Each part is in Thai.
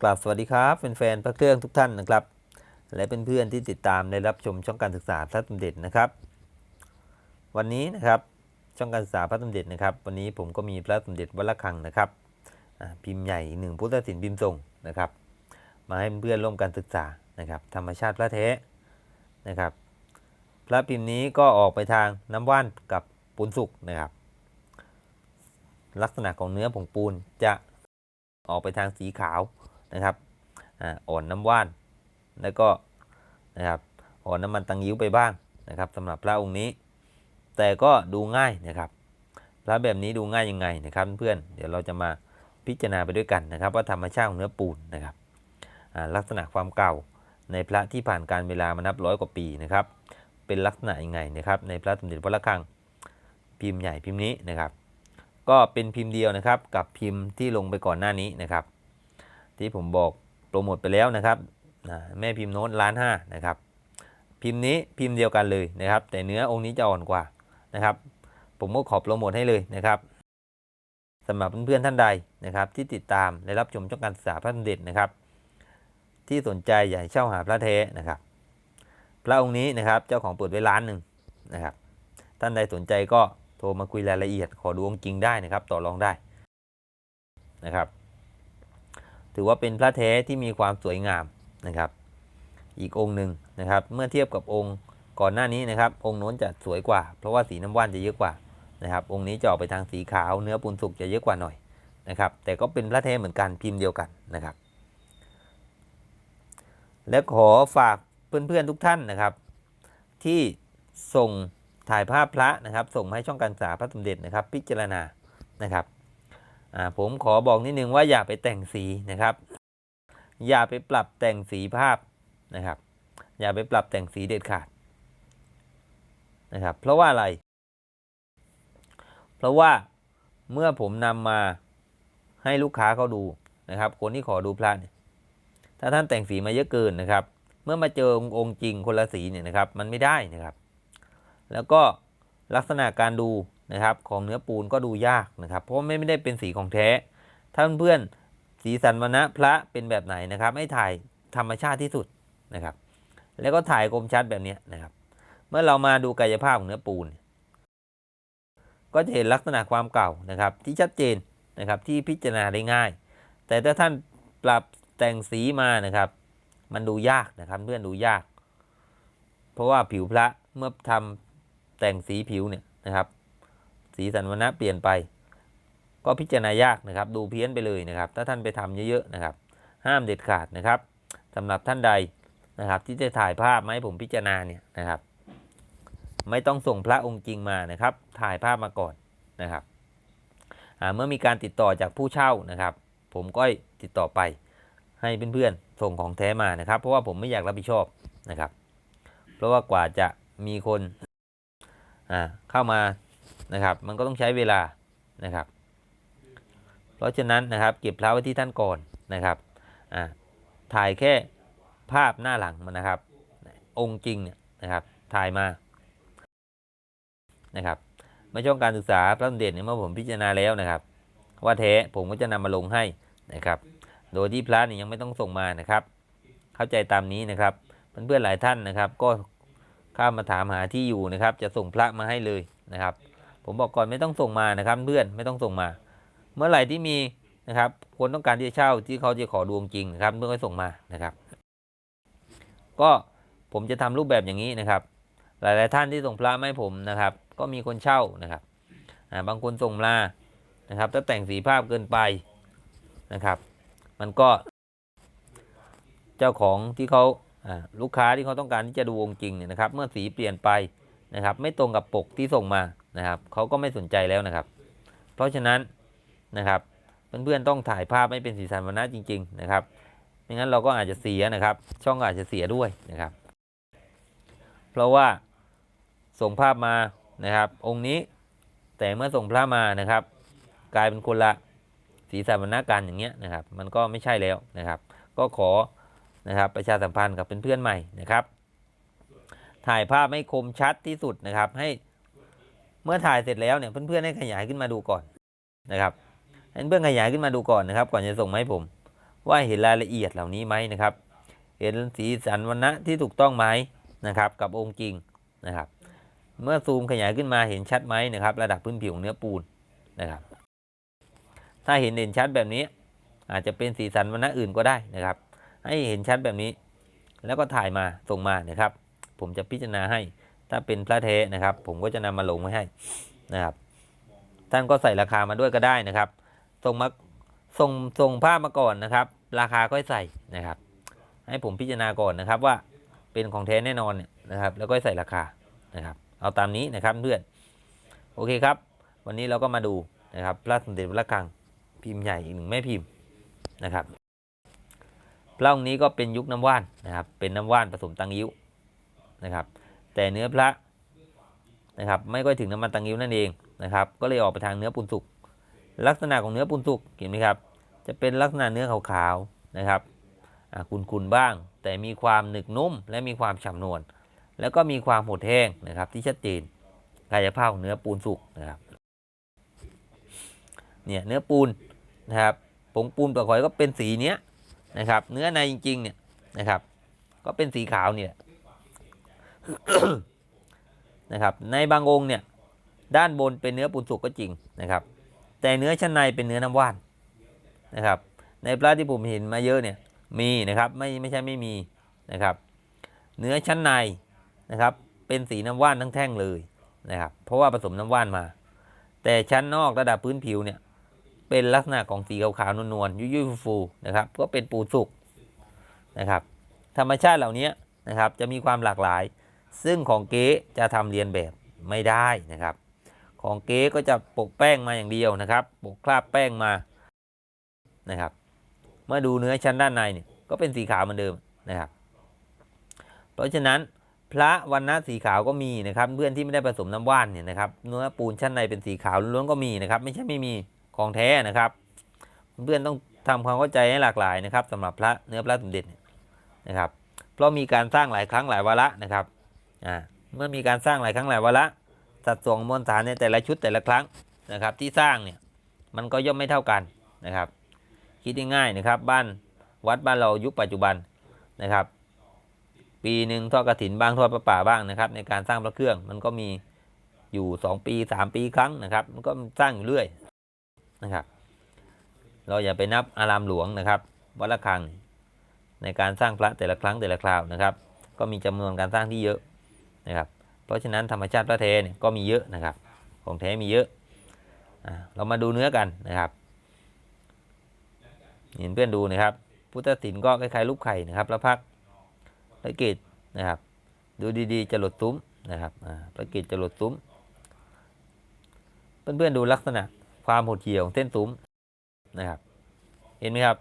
กราบสวัสดีครับแฟนๆพระเครื่องทุกท่านนะครับ และเป็นเพื่อนๆที่ติดตามได้รับชมช่องการศึกษาพระสมเด็จนะครับ วันนี้นะครับช่องการศึกษาพระสมเด็จนะครับ วันนี้ผมก็มีพระสมเด็จวัดระฆังนะครับพิมพ์ใหญ่หนึ่งพุทธศิลป์พิมพ์ทรงนะครับ มาให้เพื่อนๆร่วมกันศึกษานะครับ ธรรมชาติพระแท้นะครับ พระพิมพ์นี้ก็ออกไปทางน้ำว่านกับปูนสุกนะครับ ลักษณะของเนื้อผงปูนจะออกไปทางสีขาว นะครับอ่อนน้ำว่าน แล้วก็นะครับอ่อนน้ำมันตังยิ้วไปบ้างนะครับสำหรับพระองค์นี้ แต่ก็ดูง่ายนะครับพระแบบนี้ดูง่ายยังไงนะครับเพื่อนเดี๋ยวเราจะมาพิจารณาไปด้วยกันนะครับ ว่าธรรมชาติของเนื้อปูนนะครับลักษณะความเก่าในพระที่ผ่านการเวลามานับร้อยกว่าปีนะครับเป็นลักษณะยังไงนะครับ ในพระสมเด็จพระระฆังพิมพ์ใหญ่พิมพ์นี้นะครับ ก็เป็นพิมพ์เดียวนะครับกับพิมพ์ที่ลงไปก่อนหน้านี้นะครับ ที่ผมบอกโปรโมทไปแล้วนะครับแม่พิมพ์โน้ตล้านห้านะครับพิมพ์นี้พิมพ์เดียวกันเลยนะครับ แต่เนื้อองค์นี้จะอ่อนกว่านะครับ ผมก็ขอโปรโมทให้เลยนะครับสำหรับเพื่อนๆท่านใดนะครับ ที่ติดตามและรับชมช่องการศึกษาพระสมเด็จนะครับ ที่สนใจอยากเช่าหาพระเทนะครับ พระองค์นี้นะครับเจ้าของเปิดไว้ล้านหนึ่งนะครับ ท่านใดสนใจก็โทรมาคุยรายละเอียด ขอดูองค์จริงได้นะครับ ต่อรองได้นะครับ ถือว่าเป็นพระแท้ที่มีความสวยงามนะครับ อีกองค์หนึ่งนะครับ เมื่อเทียบกับองค์ก่อนหน้านี้นะครับ องค์โน้นจะสวยกว่า เพราะว่าสีน้ำว่านจะเยอะกว่านะครับ องค์นี้จะออกไปทางสีขาว เนื้อปูนสุกจะเยอะกว่าหน่อยนะครับ แต่ก็เป็นพระแท้เหมือนกันพิมพ์เดียวกันนะครับ และขอฝากเพื่อนๆทุกท่านนะครับ ที่ส่งถ่ายภาพพระนะครับ ส่งมาให้ช่องการศึกษาพระสมเด็จนะครับ พิจารณานะครับ ผมขอบอกนิดนึงว่าอย่าไปแต่งสีนะครับ อย่าไปปรับแต่งสีภาพนะครับ อย่าไปปรับแต่งสีเด็ดขาดนะครับ เพราะว่าอะไร เพราะว่าเมื่อผมนำมาให้ลูกค้าเขาดูนะครับ คนที่ขอดูพระเนี่ยถ้าท่านแต่งสีมาเยอะเกินนะครับ เมื่อมาเจอองค์จริงคนละสีเนี่ยนะครับ มันไม่ได้นะครับ แล้วก็ลักษณะการดู นะครับของเนื้อปูนก็ดูยากนะครับ เพราะว่าไม่ได้เป็นสีของแท้ ถ้าเพื่อนๆสีสันวรรณะพระเป็นแบบไหนนะครับ ให้ถ่ายธรรมชาติที่สุดนะครับ แล้วก็ถ่ายคมชัดแบบนี้นะครับ เมื่อเรามาดูกายภาพของเนื้อปูน ก็จะเห็นลักษณะความเก่านะครับ ที่ชัดเจนนะครับที่พิจารณาได้ง่าย แต่ถ้าท่านปรับแต่งสีมานะครับ มันดูยากนะครับเพื่อนดูยาก เพราะว่าผิวพระเมื่อทำแต่งสีผิวเนี่ยนะครับ สีสันวรรณะเปลี่ยนไป ก็พิจารณายากนะครับ ดูเพี้ยนไปเลยนะครับ ถ้าท่านไปทำเยอะๆนะครับ ห้ามเด็ดขาดนะครับสำหรับท่านใดนะครับ ที่จะถ่ายภาพมาให้ผมพิจารณาเนี่ยนะครับ ไม่ต้องส่งพระองค์จริงมานะครับ ถ่ายภาพมาก่อนนะครับเมื่อมีการติดต่อจากผู้เช่านะครับ ผมก็ติดต่อไปให้เพื่อนๆส่งของแท้มานะครับ เพราะว่าผมไม่อยากรับผิดชอบนะครับ เพราะว่ากว่าจะมีคนเข้ามา นะครับ มันก็ต้องใช้เวลานะครับ เพราะฉะนั้นนะครับ เก็บพระไว้ที่ท่านก่อนนะครับอ่าถ่ายแค่ภาพหน้าหลังมันนะครับ องค์จริงเนี่ยนะครับ ถ่ายมานะครับไม่ช่องการศึกษาพระสมเด็จเนี่ยเมื่อผมพิจารณาแล้วนะครับ ว่าแท้ผมก็จะนำมาลงให้นะครับ โดยที่พระเนี่ยยังไม่ต้องส่งมานะครับ เข้าใจตามนี้นะครับเพื่อนๆหลายท่านนะครับ ก็ข้ามาถามหาที่อยู่นะครับ จะส่งพระมาให้เลยนะครับ ผมบอกก่อนไม่ต้องส่งมานะครับเพื่อนไม่ต้องส่งมา เมื่อไหร่ที่มีนะครับคนต้องการที่จะเช่าที่เขาจะขอดวงจริงนะครับเมื่อค่อยส่งมานะครับ ก็ผมจะทำรูปแบบอย่างนี้นะครับ หลาย ๆ ท่านที่ส่งพระมาให้ผมนะครับ ก็มีคนเช่านะครับบางคนส่งมานะครับ ถ้าแต่งสีภาพเกินไปนะครับ มันก็ เจ้าของที่เขาลูกค้าที่เขาต้องการที่จะดูองจริงเนี่ยนะครับ เมื่อสีเปลี่ยนไปนะครับ ไม่ตรงกับปกที่ส่งมา นะครับเขาก็ไม่สนใจแล้วนะครับ เพราะฉะนั้นนะครับเพื่อนๆต้องถ่ายภาพให้เป็นสีสันวรรณะจริง ๆ นะครับไม่งั้นเราก็อาจจะเสียนะครับ ช่องก็อาจจะเสียด้วยนะครับ เพราะว่าส่งภาพมานะครับ องค์นี้แต่เมื่อส่งพระมานะครับ กลายเป็นคนละสีสันวรรณะกันอย่างเงี้ยนะครับ มันก็ไม่ใช่แล้วนะครับ ก็ขอนะครับประชาสัมพันธ์กับเพื่อนๆใหม่นะครับ ถ่ายภาพให้คมชัดที่สุดนะครับ ให้ เมื่อถ่ายเสร็จแล้วเนี่ยเพื่อนๆให้ขยายขึ้นมาดูก่อนนะครับให้เพื่อนขยายขึ้นมาดูก่อนนะครับ ก่อนจะส่งมาให้ผม ว่าเห็นรายละเอียดเหล่านี้ไหมนะครับ เห็นสีสันวรรณะที่ถูกต้องไหมนะครับ กับองค์จริงนะครับ เมื่อซูมขยายขึ้นมาเห็นชัดไหมนะครับ ระดับพื้นผิวของเนื้อปูนนะครับ ถ้าเห็นเด่นชัดแบบนี้ อาจจะเป็นสีสันวรรณะอื่นก็ได้นะครับ ให้เห็นชัดแบบนี้ แล้วก็ถ่ายมาส่งมานะครับ ผมจะพิจารณาให้ ถ้าเป็นพระเทนะครับ ผมก็จะนำมาลงไว้ให้นะครับ ท่านก็ใส่ราคามาด้วยก็ได้นะครับส่งมาส่งส่งภาพมาก่อนนะครับ ราคาก็ใส่นะครับ ให้ผมพิจารณาก่อนนะครับว่าเป็นของแท้แน่นอนเนี่ยนะครับ แล้วก็ใส่ราคานะครับ เอาตามนี้นะครับเพื่อนโอเคครับ วันนี้เราก็มาดูนะครับพระสมเด็จพระคังพิมพ์ใหญ่อีกหนึ่งแม่พิมพ์นะครับพระองค์นี้ก็เป็นยุคน้ำว่านนะครับ เป็นน้ำว่านผสมตังยิ้วนะครับ แต่เนื้อพระนะครับไม่ค่อยถึงน้ำมันตังยิ้วนั่นเองนะครับก็เลยออกไปทางเนื้อปูนสุก ลักษณะของเนื้อปูนสุกเห็นไหมครับ จะเป็นลักษณะเนื้อขาวๆนะครับคุนๆบ้าง แต่มีความหนึบนุ่ม และมีความฉ่ำนวลแล้วก็มีความหดแห้งนะครับที่ชัดเจนกายภาพของเนื้อปูนสุกนะครับเนี่ยเนื้อปูนนะครับผงปูนเปลือกหอยก็เป็นสีเนี้ยนะครับ เนื้อในจริงๆเนี่ยนะครับ ก็เป็นสีขาวเนี่ย นะครับในบางองค์เนี่ยด้านบนเป็นเนื้อปูนสุกก็จริงนะครับ แต่เนื้อชั้นในเป็นเนื้อน้ำว่านนะครับ ในพระที่ผมเห็นมาเยอะเนี่ยมีนะครับไม่ไม่ใช่ไม่มีนะครับ เนื้อชั้นในนะครับ เป็นสีน้ำว่านทั้งแท่งเลยนะครับ เพราะว่าผสมน้ำว่านมา แต่ชั้นนอกระดับพื้นผิวเนี่ยเป็นลักษณะของสีขาวๆนวลๆยุ่ยๆฟูๆนะครับ ก็เป็นปูนสุกนะครับ ธรรมชาติเหล่านี้นะครับจะมีความหลากหลาย ซึ่งของเก๊จะทำเรียนแบบไม่ได้นะครับ ของเก๊ก็จะปกแป้งมาอย่างเดียวนะครับปกคราบแป้งมานะครับ เมื่อดูเนื้อชั้นด้านในเนี่ยก็เป็นสีขาวเหมือนเดิมนะครับ เพราะฉะนั้นพระวันนะสีขาวก็มีนะครับ เพื่อนที่ไม่ได้ผสมน้ำว่านเนี่ยนะครับเนื้อปูนชั้นในเป็นสีขาวล้วนก็มีนะครับ ไม่ใช่ไม่มีของแท้นะครับ เพื่อนต้องทำความเข้าใจให้หลากหลายนะครับสำหรับพระเนื้อพระสมเด็จเนี่ยนะครับ เพราะมีการสร้างหลายครั้งหลายวาระนะครับ อ่าเมื่อมีการสร้างหลายครั้งหลายวาระสัดส่วนมวลสารในแต่ละชุดแต่ละครั้งนะครับ ที่สร้างเนี่ยมันก็ย่อมไม่เท่ากันนะครับ คิดง่ายๆนะครับ บ้านวัดบ้านเรายุคปัจจุบันนะครับ ปีหนึ่งทอดกระถินบ้างทอดประป่าบ้างนะครับ ในการสร้างพระเครื่องมันก็มีอยู่ 2 ปี 3 ปีครั้งนะครับ มันก็สร้างอยู่เรื่อยนะครับ เราอย่าไปนับอารามหลวงนะครับวัดละคังในการสร้างพระแต่ละครั้งแต่ละคราวนะครับ ก็มีจำนวนการสร้างที่เยอะ นะครับ เพราะฉะนั้นธรรมชาติพระแท้เนี่ยก็มีเยอะนะครับ ของแท้มีเยอะอ่าเรามาดูเนื้อกันนะครับ เห็นเพื่อนดูนะครับ พุทธศิลป์ก็คล้ายๆรูปไข่นะครับแล้วพักพระเกศนะครับ ดูดีๆจะหลดซุ้มนะครับพระเกศจะหลดซุ้ม เพื่อนๆดูลักษณะความหดเหี่ยวของเส้นซุ้มนะครับ เห็นไหมครับ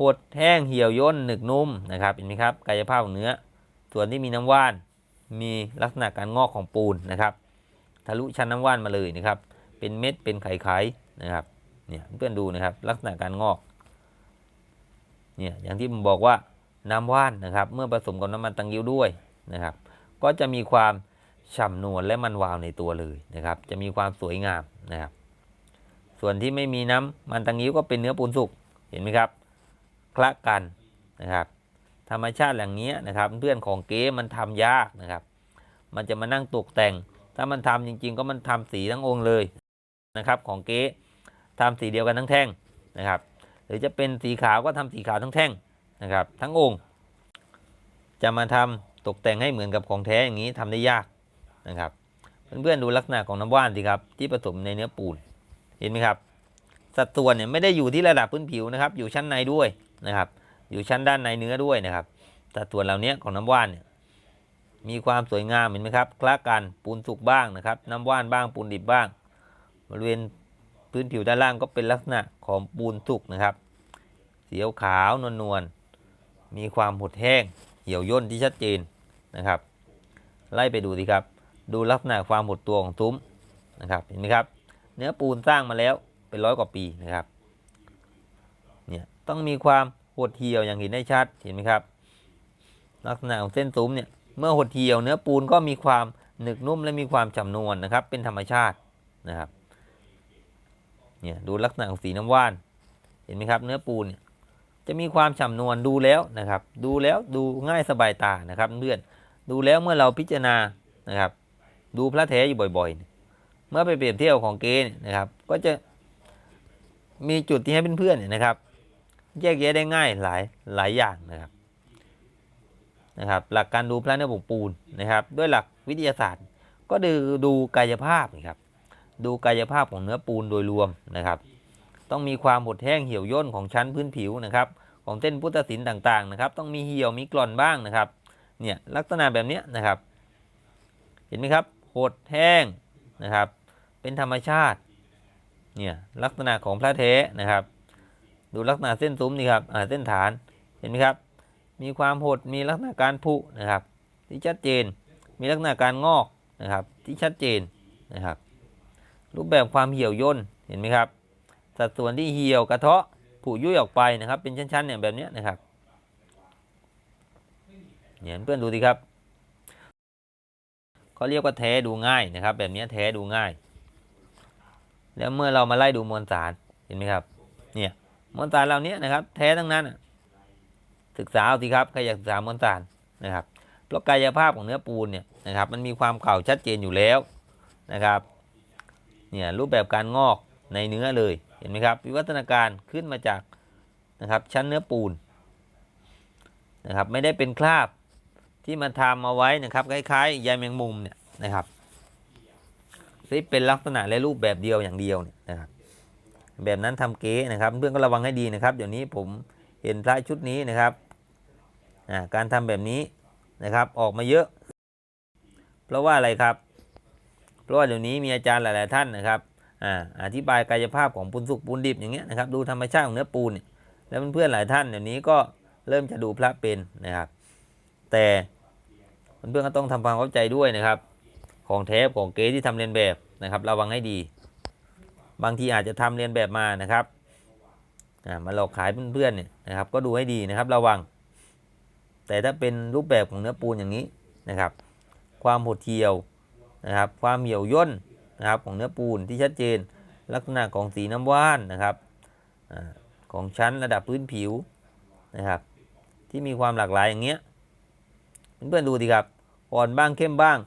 หดแห้งเหี่ยวย่นหนึกนุ่มนะครับเห็นไหมครับ กายภาพของเนื้อ ส่วนที่มีน้ำว่าน มีลักษณะการงอกของปูนนะครับ ทะลุชั้นน้ำว่านมาเลยนะครับ เป็นเม็ดเป็นไข่ๆนะครับเนี่ยเพื่อนดูนะครับลักษณะการงอกเนี่ยอย่างที่ผมบอกว่าน้ำว่านนะครับ เมื่อผสมกับน้ำมันตังยิ้วด้วยนะครับ ก็จะมีความฉ่ำนวลและมันวาวในตัวเลยนะครับ จะมีความสวยงามนะครับ ส่วนที่ไม่มีน้ำมันตังยิ้วก็เป็นเนื้อปูนสุกเห็นไหมครับ คละกันนะครับ ธรรมชาติอย่างนี้นะครับเพื่อนของเก๊มันทำยากนะครับ มันจะมานั่งตกแต่ง ถ้ามันทำจริง ๆ ก็มันทำสีทั้งองค์เลยนะครับของเก๊ทำสีเดียวกันทั้งแท่งนะครับ หรือจะเป็นสีขาวก็ทำสีขาวทั้งแท่งนะครับ ทั้งองค์ จะมาทำตกแต่งให้เหมือนกับของแท้อย่างนี้ทำได้ยากนะครับ เพื่อนๆดูลักษณะของน้ำว่านสิครับที่ผสมในเนื้อปูนเห็นไหมครับ สัดส่วนเนี่ยไม่ได้อยู่ที่ระดับพื้นผิวนะครับ อยู่ชั้นในด้วยนะครับ อยู่ชั้นด้านในเนื้อด้วยนะครับสัดส่วนเหล่านี้ของน้ำว่านเนี่ยมีความสวยงามเห็นไหมครับคละกันปูนสุกบ้างนะครับน้ำว่านบ้างปูนดิบบ้าง บริเวณพื้นผิวด้านล่างก็เป็นลักษณะของปูนสุกนะครับ เสีขาวนวลนวลมีความหดแห้งเหี่ยวย่นที่ชัดเจนนะครับ ไล่ไปดูสิครับ ดูลักษณะความหดตัวของซุ้มนะครับเห็นไหมครับ เนื้อปูนสร้างมาแล้วเป็นร้อยกว่าปีนะครับเนี่ยต้องมีความ หดเหี่ยวอย่างเห็นได้ชัดเห็นไหมครับ ลักษณะของเส้นซุ้มเนี่ยเมื่อหดเหี่ยวเนื้อปูนก็มีความหนึกนุ่มและมีความจำนวนนะครับ เป็นธรรมชาตินะครับเนี่ยดูลักษณะของสีน้ำว่าน เห็นไหมครับ เนื้อปูนเนี่ยจะมีความฉ่ำนวลดูแล้วนะครับ ดูแล้วดูง่ายสบายตานะครับเพื่อนดูแล้วเมื่อเราพิจารณานะครับ ดูพระแท้อยู่บ่อยๆเเมื่อไปเปรียบเทียบของเก๊เนี่ยนะครับ ก็จะมีจุดที่ให้เพื่อนๆเนี่ยนะครับ แยกแยะได้ง่ายหลายหลายอย่างนะครับนะครับ หลักการดูพระเนื้อผงปูนนะครับ ด้วยหลักวิทยาศาสตร์ ก็ดูดูกายภาพนะครับ ดูกายภาพของเนื้อปูนโดยรวมนะครับ ต้องมีความหดแห้งเหี่ยวย่นของชั้นพื้นผิวนะครับ ของเส้นพุทธศิลป์ต่างๆนะครับ ต้องมีเหี่ยวมีกร่อนบ้างนะครับ เนี่ยลักษณะแบบนี้นะครับ เห็นไหมครับหดแห้งนะครับ เป็นธรรมชาติ เนี่ยลักษณะของพระเทนะครับ ดูลักษณะเส้นซุ้มนี่ครับเส้นฐานเห็นไหมครับ มีความหดมีลักษณะการผุนะครับ ที่ชัดเจนมีลักษณะการงอกนะครับ ที่ชัดเจนนะครับ รูปแบบความเหี่ยวย่นเห็นไหมครับ สัดส่วนที่เหี่ยวกระเทาะผุยุ่ยออกไปนะครับ เป็นชั้นๆเนี่ยแบบนี้นะครับเนี่ยเพื่อนดูสิครับเขาเรียกว่าแท้ดูง่ายนะครับ แบบนี้แท้ดูง่าย แล้วเมื่อเรามาไล่ดูมวลสารเห็นไหมครับ เนี่ย มวลสารเหล่านี้นะครับ แท้ทั้งนั้นศึกษาเอาสิครับใครอยากศึกษามวลสารนะครับ เพราะกายภาพของเนื้อปูนเนี่ยนะครับมันมีความเก่าชัดเจนอยู่แล้วนะครับเนี่ยรูปแบบการงอกในเนื้อเลยเห็นไหมครับ วิวัฒนาการขึ้นมาจากนะครับชั้นเนื้อปูนนะครับไม่ได้เป็นคราบที่มาทำเอาไว้นะครับคล้ายๆใยแมงมุมเนี่ยนะครับที่เป็นลักษณะและรูปแบบเดียวอย่างเดียวเนี่ย แบบนั้นทำเก๊นะครับ เพื่อนก็ระวังให้ดีนะครับ เดี๋ยวนี้ผมเห็นพระชุดนี้นะครับการทำแบบนี้นะครับออกมาเยอะ เพราะว่าอะไรครับ เพราะว่าเดี๋ยวนี้มีอาจารย์หลาย ๆ ท่านนะครับอ่าอธิบายกายภาพของปูนสุกปูนดิบอย่างเงี้ยนะครับดูธรรมชาติของเนื้อปูนเนี่ยแล้วเพื่อนๆหลายท่านเดี๋ยวนี้ก็เริ่มจะดูพระเป็นนะครับ แต่เพื่อนๆก็ต้องทำความเข้าใจด้วยนะครับ ของแท้ของเก๊ที่ทำเรียนแบบนะครับ ระวังให้ดี บางทีอาจจะทำเรียนแบบมานะครับมาหลอกขายเพื่อนๆเนี่ยนะครับ ก็ดูให้ดีนะครับระวัง แต่ถ้าเป็นรูปแบบของเนื้อปูนอย่างนี้นะครับ ความหดเหี่ยวนะครับ ความเหี่ยวย่นนะครับของเนื้อปูนที่ชัดเจน ลักษณะของสีน้ำว่านนะครับอของชั้นระดับพื้นผิวนะครับ ที่มีความหลากหลายอย่างเงี้ยเพื่อนๆดูดีครับอ่อนบ้างเข้มบ้าง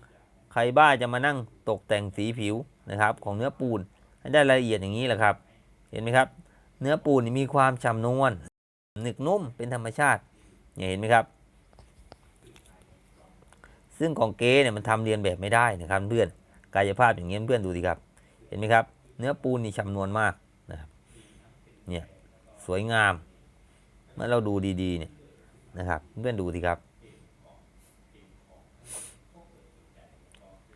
ใครบ้าจะมานั่งตกแต่งสีผิวนะครับ ของเนื้อปูน ให้ได้รายละเอียดอย่างนี้แหละครับ เห็นไหมครับ เนื้อปูนมีความฉ่ำนวลหนึกนุ่มเป็นธรรมชาติเนี่ยเห็นไหมครับ ซึ่งของเก๊เนี่ยมันทำเรียนแบบไม่ได้นะครับเพื่อนกายภาพอย่างเงี้ยเพื่อนดูสิครับ เห็นไหมครับ เนื้อปูนนี่ฉ่ำนวลมากนะครับเนี่ยสวยงาม เมื่อเราดูดีๆเนี่ยนะครับเพื่อนดูสิครับ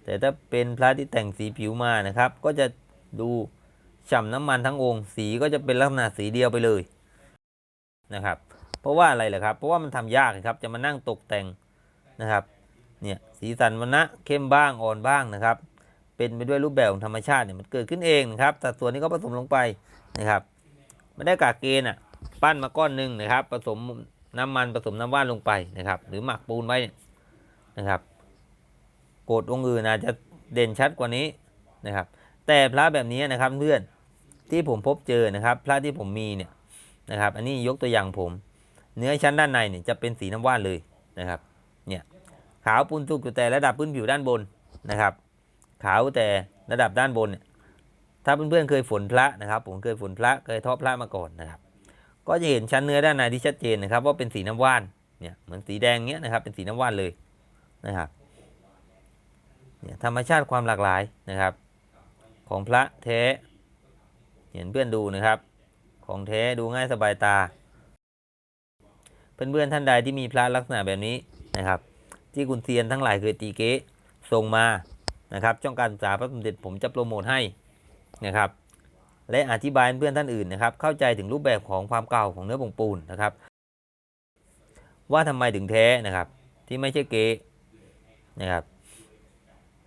แต่ถ้าเป็นพระที่แต่งสีผิวมานะครับ ก็จะ ดูฉ่ำน้ำมันทั้งองค์ สีก็จะเป็นลักษณะสีเดียวไปเลยนะครับ เพราะว่าอะไรล่ะครับ เพราะว่ามันทำยากครับ จะมานั่งตกแต่งนะครับ เนี่ยสีสันวันนะเข้มบ้างอ่อนบ้างนะครับ เป็นไปด้วยรูปแบบของธรรมชาติเนี่ยมันเกิดขึ้นเองนะครับแต่ส่วนนี้ก็ผสมลงไปนะครับ ไม่ได้กากเกณฑ์อะ ปั้นมาก้อนหนึ่งนะครับ ผสมน้ำมันผสมน้ำว่านลงไปนะครับ หรือหมักปูนไว้เนี่ยนะครับ โกดองค์อื่นอาจจะเด่นชัดกว่านี้นะครับ แต่พระแบบนี้นะครับเพื่อนที่ผมพบเจอนะครับ พระที่ผมมีเนี่ยนะครับ อันนี้ยกตัวอย่างผม เนื้อชั้นด้านในเนี่ยจะเป็นสีน้ำว่านเลยนะครับ เนี่ยขาวปูนสุกอยู่แต่ระดับพื้นผิวด้านบนนะครับ ขาวแต่ระดับด้านบนเนี่ยถ้าเพื่อนๆเคยฝนพระนะครับ ผมเคยฝนพระเคยทอพระมาก่อนนะครับ ก็จะเห็นชั้นเนื้อด้านในที่ชัดเจนนะครับ ว่าเป็นสีน้ำว่านเนี่ยเหมือนสีแดงเงี้ยนะครับ เป็นสีน้ำว่านเลยนะครับเนี่ยธรรมชาติความหลากหลายนะครับ ของพระแท้เห็นเพื่อนดูนะครับ ของแท้ดูง่ายสบายตา เพื่อนๆท่านใดที่มีพระลักษณะแบบนี้นะครับ ที่คุณเซียนทั้งหลายเคยตีเก๊ส่งมานะครับช่องการศึกษาพระสมเด็จผมจะโปรโมทให้นะครับ และอธิบายเพื่อนท่านอื่นนะครับ เข้าใจถึงรูปแบบของความเก่าของเนื้อผงปูนนะครับ ว่าทำไมถึงแท้นะครับ ที่ไม่ใช่เก๊นะครับ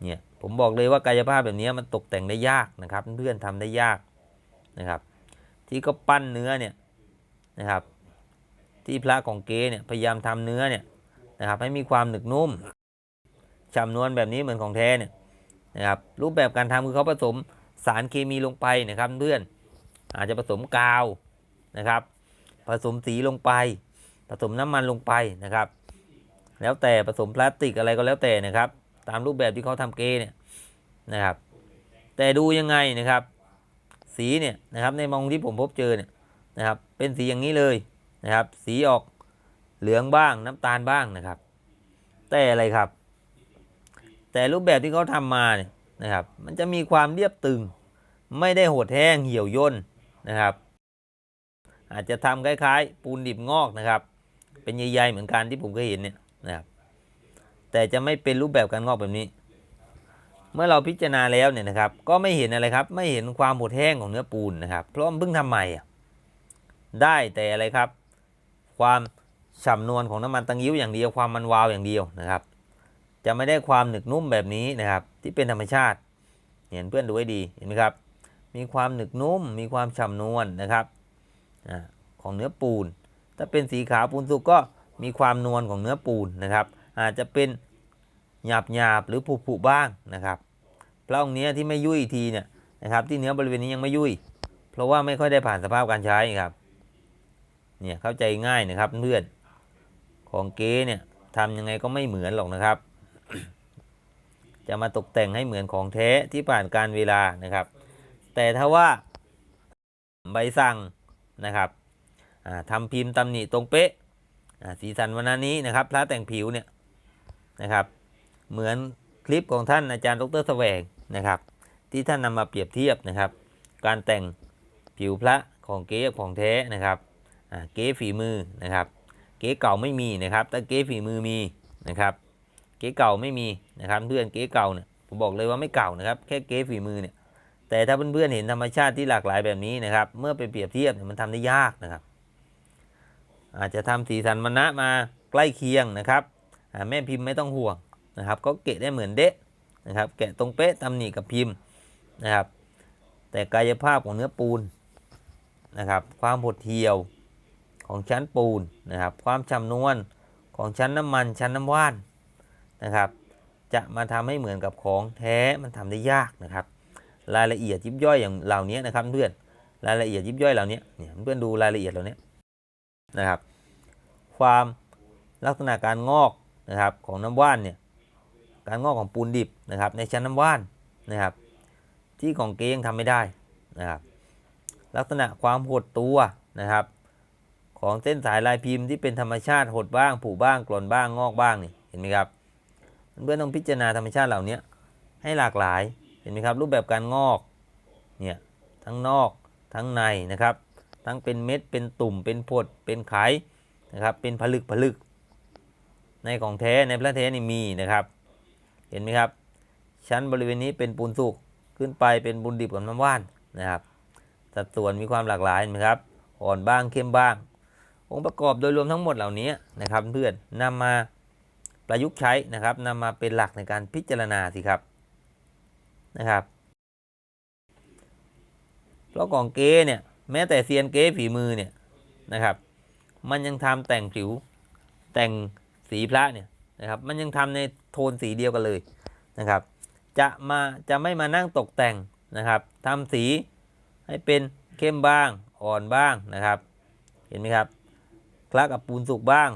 เนี่ย ผมบอกเลยว่ากายภาพแบบนี้มันตกแต่งได้ยากนะครับ เพื่อนๆทำได้ยากนะครับ ที่ก็ปั้นเนื้อเนี่ยนะครับ ที่พระของเก๊เนี่ยพยายามทำเนื้อเนี่ยนะครับ ให้มีความหนึกนุ่มฉ่ำนวลแบบนี้เหมือนของแท้เนี่ยนะครับ รูปแบบการทำคือเขาผสมสารเคมีลงไปนะครับเพื่อนอาจจะผสมกาวนะครับ ผสมสีลงไป ผสมน้ำมันลงไปนะครับ แล้วแต่ผสมพลาสติกอะไรก็แล้วแต่นะครับ ตามรูปแบบที่เขาทำเกเนี่ยนะครับ แต่ดูยังไงนะครับ สีเนี่ยนะครับในมองที่ผมพบเจอเนี่ยนะครับ เป็นสีอย่างนี้เลยนะครับ สีออกเหลืองบ้างน้ำตาลบ้างนะครับ แต่อะไรครับ แต่รูปแบบที่เขาทำมาเนี่ยนะครับ มันจะมีความเรียบตึง ไม่ได้โหดแห้งเหี่ยวย่นนะครับ อาจจะทำคล้ายๆ ปูนดิบงอกนะครับ เป็นใหญ่ๆเหมือนกันที่ผมเคยเห็นเนี่ย แต่จะไม่เป็นรูปแบบการงอกแบบนี้ เมื่อเราพิจารณาแล้วเนี่ยนะครับ ก็ไม่เห็นอะไรครับ ไม่เห็นความหดแห้งของเนื้อปูนนะครับ เพราะมันเพิ่งทำใหม่ได้แต่อะไรครับ ความฉ่ำนวลของน้ำมันตังยิ้วอย่างเดียวความมันวาวอย่างเดียวนะครับ จะไม่ได้ความหนึกนุ่มแบบนี้นะครับ ที่เป็นธรรมชาติเห็นเพื่อนดูให้ดีเห็นไหมครับ มีความหนึกนุ่ม มีความฉ่ำนวลนะครับของเนื้อปูน ถ้าเป็นสีขาวปูนสุกก็มีความนวลของเนื้อปูนนะครับ อาจจะเป็น หยาบหยาบหรือผุผุบ้างนะครับเพราะองค์เนี้ยที่ไม่ยุ่ยทีเนี่ยนะครับ ที่เนื้อบริเวณนี้ยังไม่ยุ่ย เพราะว่าไม่ค่อยได้ผ่านสภาพการใช้ครับเนี่ยเข้าใจง่ายนะครับเพื่อนของเก๊เนี่ยทำยังไงก็ไม่เหมือนหรอกนะครับ จะมาตกแต่งให้เหมือนของแท้ที่ผ่านการเวลานะครับ แต่ถ้าว่าใบสั่งนะครับอ่าทำพิมพ์ตำหนิตรงเป๊ะสีสันวันนี้นะครับพระแต่งผิวเนี่ยนะครับ เหมือนคลิปของท่านอาจารย์ดรแสวงนะครับ ที่ท่านนำมาเปรียบเทียบนะครับ การแต่งผิวพระของเก๊กับของแท้นะครับเก๊ฝีมือนะครับ เก๊เก่าไม่มีนะครับ แต่เก๊ฝีมือมีนะครับ เก๊เก่าไม่มีนะครับ เพื่อนเก๊เก่าเนี่ยผมบอกเลยว่าไม่เก่านะครับ แค่เก๊ฝีมือเนี่ยแต่ถ้าเพื่อนๆเห็นธรรมชาติที่หลากหลายแบบนี้นะครับ เมื่อไปเปรียบเทียบมันทำได้ยากนะครับ อาจจะทำสีสันมณะมาใกล้เคียงนะครับแม่พิมพ์ไม่ต้องห่วง นะครับ ก็เกะได้เหมือนเดะนะครับแกะตรงเป๊ะตำหนิกับพิมพ์นะครับ แต่กายภาพของเนื้อปูนนะครับ ความหดเหี่ยวของชั้นปูนนะครับ ความฉ่ำนวลของชั้นน้ำมันชั้นน้ำว่านนะครับ จะมาทำให้เหมือนกับของแท้มันทำได้ยากนะครับ รายละเอียดยิบย่อยอย่างเหล่านี้นะครับเพื่อนรายละเอียดยิบย่อยเหล่านี้เนี่ยเพื่อนดูรายละเอียดเหล่านี้นะครับ ความลักษณะการงอกนะครับของน้ำว่านเนี่ย การงอกของปูนดิบนะครับ ในชั้นน้ำว่านนะครับ ที่ของเกยังทำไม่ได้นะครับ ลักษณะความหดตัวนะครับ ของเส้นสายลายพิมพ์ที่เป็นธรรมชาติหดบ้างผุบ้างกลอนบ้างงอกบ้างนี่เห็นไหมครับเพื่อนต้องพิจารณาธรรมชาติเหล่านี้ให้หลากหลายเห็นไหมครับ รูปแบบการงอกเนี่ยทั้งนอกทั้งในนะครับ ทั้งเป็นเม็ดเป็นตุ่มเป็นผดเป็นไขนะครับ เป็นผลึกผลึกในของแท้ในพระแท้นี่มีนะครับ ห็นไหมครับ ชั้นบริเวณนี้เป็นปูนสุกขึ้นไปเป็นปูนดิบกับน้ำว่านนะครับ สัดส่วนมีความหลากหลายเห็นไหมครับ อ่อนบ้างเข้มบ้าง องค์ประกอบโดยรวมทั้งหมดเหล่านี้นะครับ เพื่อนนำมาประยุกต์ใช้นะครับนำมาเป็นหลักในการพิจารณาสิครับนะครับเพราะของเก๊เนี่ยแม้แต่เซียนเก๊ฝีมือเนี่ยนะครับ มันยังทำแต่งผิวแต่งสีพระเนี่ย นะครับมันยังทำในโทนสีเดียวกันเลยนะครับ จะมาจะไม่มานั่งตกแต่งนะครับทำสีให้เป็นเข้มบ้างอ่อนบ้างนะครับ เห็นไหมครับคละกับปูนสุกบ้าง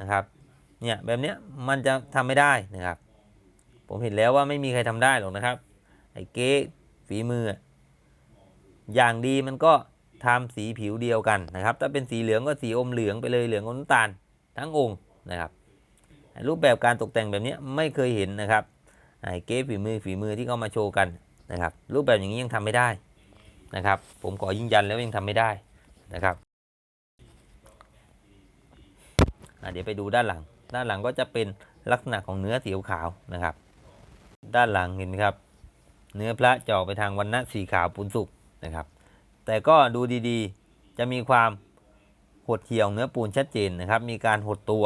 นะครับเนี่ยแบบเนี้ยมันจะทำไม่ได้นะครับ ผมเห็นแล้วว่าไม่มีใครทำได้หรอกนะครับไอ้เก๊ฝีมือ อย่างดีมันก็ทำสีผิวเดียวกันนะครับ ถ้าเป็นสีเหลืองก็สีอมเหลืองไปเลยเหลืองอมน้ำตาลทั้งองค์นะครับ รูปแบบการตกแต่งแบบนี้ไม่เคยเห็นนะครับเก๊ฝีมือฝีมือที่เขามาโชว์กันนะครับ รูปแบบอย่างนี้ยังทำไม่ได้นะครับ ผมขอยืนยันแล้วยังทำไม่ได้นะครับเดี๋ยวไปดูด้านหลัง ด้านหลังก็จะเป็นลักษณะของเนื้อสีขาวนะครับ ด้านหลังเห็นไหมครับ เนื้อพระจะอไปทางวันณะสีขาวปุนสุกนะครับ แต่ก็ดูดีๆ จะมีความหดเหี่ยวเนื้อปูนชัดเจนนะครับ มีการหดตัว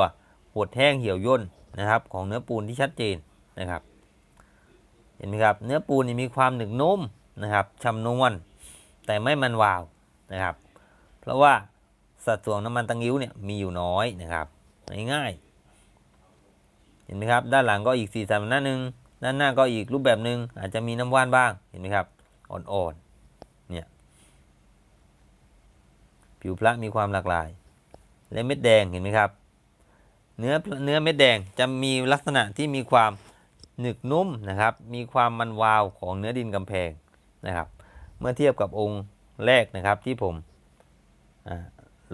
หดแห้งเหี่ยวย่นนะครับ ของเนื้อปูนที่ชัดเจนนะครับ เห็นไหมครับ เนื้อปูนนี่มีความหนึบนุ่มนะครับชำนวนแต่ไม่มันวาวนะครับ เพราะว่าสัดส่วนน้ำมันตังยิ้วเนี่ยมีอยู่น้อยนะครับง่ายๆเห็นไหมครับ ด้านหลังก็อีกสีสันหน้าหนึ่งด้านหน้าก็อีกรูปแบบหนึ่งอาจจะมีน้ำว่านบ้างเห็นไหมครับ อ่อนๆเนี่ยผิวพระมีความหลากหลาย และเม็ดแดงเห็นไหมครับ เนื้อเนื้อเม็ดแดงจะมีลักษณะที่มีความหนึกนุ่มนะครับ มีความมันวาวของเนื้อดินกำแพงนะครับ เมื่อเทียบกับองค์แรกนะครับที่ผม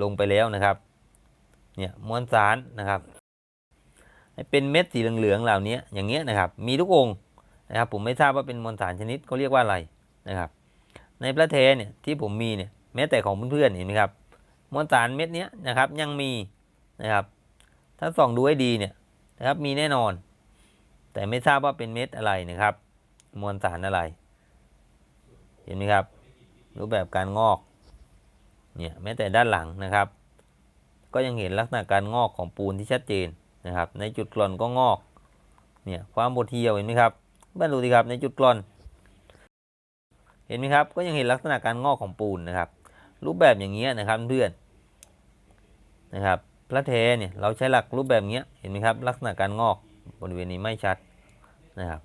ลงไปแล้วนะครับ เนี่ยมวลสารนะครับเป็นเม็ดสีเหลืองๆเหล่านี้อย่างเงี้ยนะครับ มีทุกองค์นะครับ ผมไม่ทราบว่าเป็นมวลสารชนิดเขาเรียกว่าอะไรนะครับ ในพระเทศเนี่ยที่ผมมีเนี่ยแม้แต่ของเพื่อนๆเห็นไหมครับมวลสารเม็ดเนี้ยนะครับยังมีนะครับ ถ้าส่องดูให้ดีเนี่ยนะครับมีแน่นอน แต่ไม่ทราบว่าเป็นเม็ดอะไรนะครับ มวลสารอะไร เห็นไหมครับ รูปแบบการงอกเนี่ยแม้แต่ด้านหลังนะครับ ก็ยังเห็นลักษณะการงอกของปูนที่ชัดเจนนะครับ ในจุดกร่อนก็งอกเนี่ยความบดเหี่ยวเห็นไหมครับบ้านดูสิครับในจุดกร่อน เห็นไหมครับ ก็ยังเห็นลักษณะการงอกของปูนนะครับ รูปแบบอย่างเงี้ยนะครับเพื่อนนะครับ พระเทเนี่ยเราใช้หลักรูปแบบเนี้ยเห็นไหมครับ ลักษณะการงอกบริเวณนี้ไม่ชัดนะครับ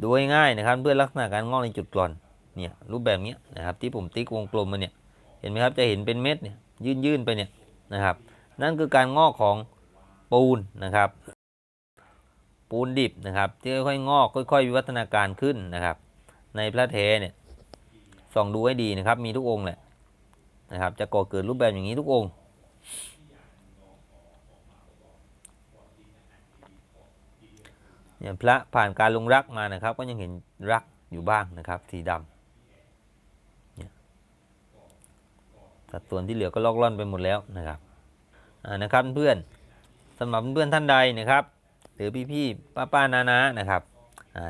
ดูง่ายๆนะครับเพื่อลักษณะการงอกในจุดกร่อนเนี่ยรูปแบบเนี้ยนะครับที่ผมติ๊กวงกลมมาเนี่ยเห็นไหมครับจะเห็นเป็นเม็ดเนี่ยยื่นๆไปเนี่ยนะครับ นั่นคือการงอกของปูนนะครับ ปูนดิบนะครับที่ค่อยๆงอกค่อยๆวิวัฒนาการขึ้นนะครับ ในพระเทเนี่ยส่องดูให้ดีนะครับ มีทุกองค์แหละนะครับ จะก่อเกิดรูปแบบอย่างนี้ทุกองค์ เนี่ยพระผ่านการลงรักมานะครับ ก็ยังเห็นรักอยู่บ้างนะครับ สีดำสัดส่วนที่เหลือก็ลอกล่อนไปหมดแล้วนะครับอ่านะครับเพื่อนสำหรับเพื่อนท่านใดนะครับ หรือพี่ๆป้าๆนาๆนะครับ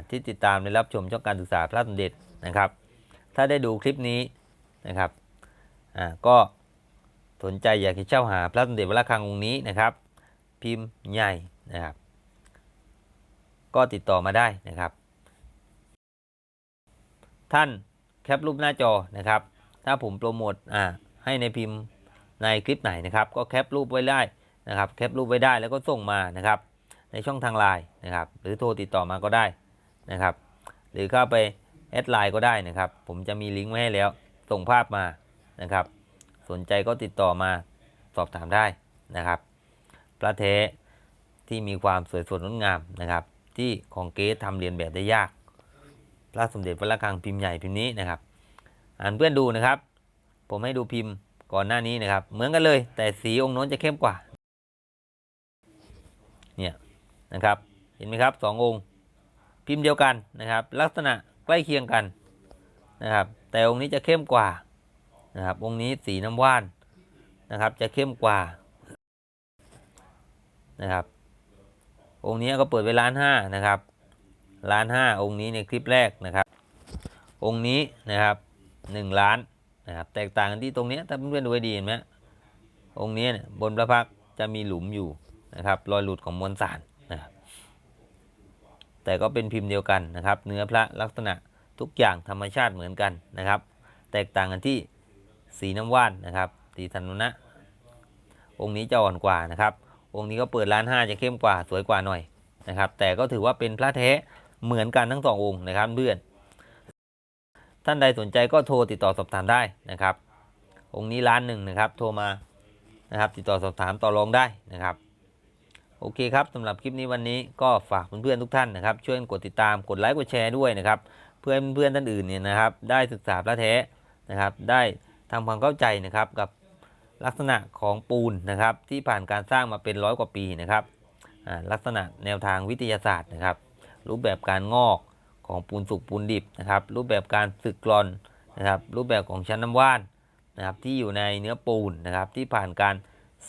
ที่ติดตามในรับชมช่องการศึกษาพระสมเด็จนะครับ ถ้าได้ดูคลิปนี้นะครับก็สนใจอยากจะเช่าหาพระสมเด็จวัดระฆังองค์นี้นะครับ พิมพ์ใหญ่นะครับ ก็ติดต่อมาได้นะครับ ท่านแคปรูปหน้าจอนะครับ ถ้าผมโปรโมทอ่าให้ในพิมพ์ในคลิปไหนนะครับ ก็แคปรูปไว้ได้นะครับ แคปรูปไว้ได้แล้วก็ส่งมานะครับ ในช่องทางไลน์นะครับ หรือโทรติดต่อมาก็ได้นะครับ หรือเข้าไปแอดไลน์ก็ได้นะครับ ผมจะมีลิงก์ไว้ให้แล้ว ส่งภาพมานะครับ สนใจก็ติดต่อมาสอบถามได้นะครับ พระเทที่มีความสวยสดงดงามนะครับ ที่ของเกสทำเรียนแบบได้ยากพระสมเด็จพระระฆังพิมพ์ใหญ่พิมพ์นี้นะครับ อ่านเพื่อนดูนะครับ ผมให้ดูพิมพ์ก่อนหน้านี้นะครับ เหมือนกันเลย แต่สีองค์น้นจะเข้มกว่า เนี่ยนะครับ เห็นไหมครับสององค์ พิมพ์เดียวกันนะครับ ลักษณะใกล้เคียงกันนะครับ แต่องค์นี้จะเข้มกว่านะครับ องค์นี้สีน้ำว่านนะครับ จะเข้มกว่านะครับ องค์นี้ก็เปิดไว้ล้านห้านะครับล้านห้าองค์นี้ในคลิปแรกนะครับ องค์นี้นะครับหนึ่งล้านนะครับแตกต่างกันที่ตรงนี้ถ้าเพื่อนๆดูให้ดีเห็นไหมองค์นี้เนี่ยบนพระพักจะมีหลุมอยู่นะครับรอยหลุดของมวลสารนะครับแต่ก็เป็นพิมพ์เดียวกันนะครับ เนื้อพระลักษณะทุกอย่างธรรมชาติเหมือนกันนะครับ แตกต่างกันที่สีน้ำว่านนะครับสีธนุนะ องค์นี้จะอ่อนกว่านะครับ องค์นี้ก็เปิดล้านห้าจะเข้มกว่าสวยกว่าหน่อยนะครับ แต่ก็ถือว่าเป็นพระแท้เหมือนกันทั้งสององค์นะครับเพื่อน ท่านใดสนใจก็โทรติดต่อสอบถามได้นะครับ องค์นี้ล้านหนึ่งนะครับโทรมานะครับติดต่อสอบถามต่อรองได้นะครับ โอเคครับสำหรับคลิปนี้วันนี้ก็ฝากเพื่อนๆทุกท่านนะครับ ช่วยกดติดตามกดไลค์กดแชร์ด้วยนะครับ เพื่อให้เพื่อนท่านอื่นเนี่ยนะครับ ได้ศึกษาพระแท้นะครับ ได้ทำความเข้าใจนะครับกับ ลักษณะของปูนนะครับ ที่ผ่านการสร้างมาเป็นร้อยกว่าปีนะครับลักษณะแนวทางวิทยาศาสตร์นะครับ รูปแบบการงอกของปูนสุกปูนดิบนะครับ รูปแบบการสึกกร่อนนะครับ รูปแบบของชั้นน้ำว่านนะครับ ที่อยู่ในเนื้อปูนนะครับ ที่ผ่านการ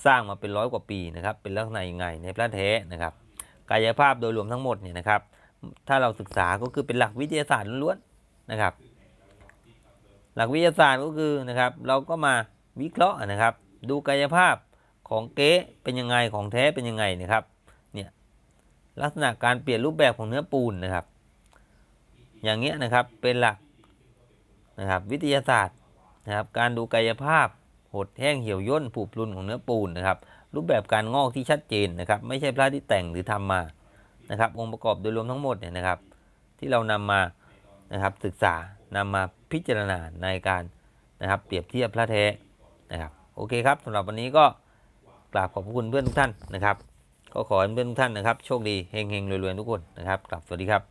สร้างมาเป็นร้อยกว่าปีนะครับ เป็นลักษณะยังไงในพระแท้นะครับกายภาพโดยรวมทั้งหมดเนี่ยนะครับ ถ้าเราศึกษาก็คือเป็นหลักวิทยาศาสตร์ล้วนๆนะครับ หลักวิทยาศาสตร์ก็คือนะครับ เราก็มา วิเคราะห์นะครับ ดูกายภาพของเก๊เป็นยังไงของแท้เป็นยังไงนะครับเนี่ยลักษณะการเปลี่ยนรูปแบบของเนื้อปูนนะครับ อย่างเงี้ยนะครับเป็นหลักนะครับวิทยาศาสตร์นะครับการดูกายภาพหดแห้งเหี่ยวย่นผุพรุนของเนื้อปูนนะครับ รูปแบบการงอกที่ชัดเจนนะครับ ไม่ใช่พระที่แต่งหรือทำมานะครับ องค์ประกอบโดยรวมทั้งหมดเนี่ยนะครับ ที่เรานำมานะครับศึกษานำมาพิจารณาในการนะครับ เปรียบเทียบพระแท้ นะครับโอเคครับสำหรับวันนี้ก็กราบขอบพระคุณเพื่อนทุกท่านนะครับ ก็ขอให้เพื่อนทุกท่านนะครับ โชคดีเฮงๆรวยๆทุกคนนะครับกลับสวัสดีครับ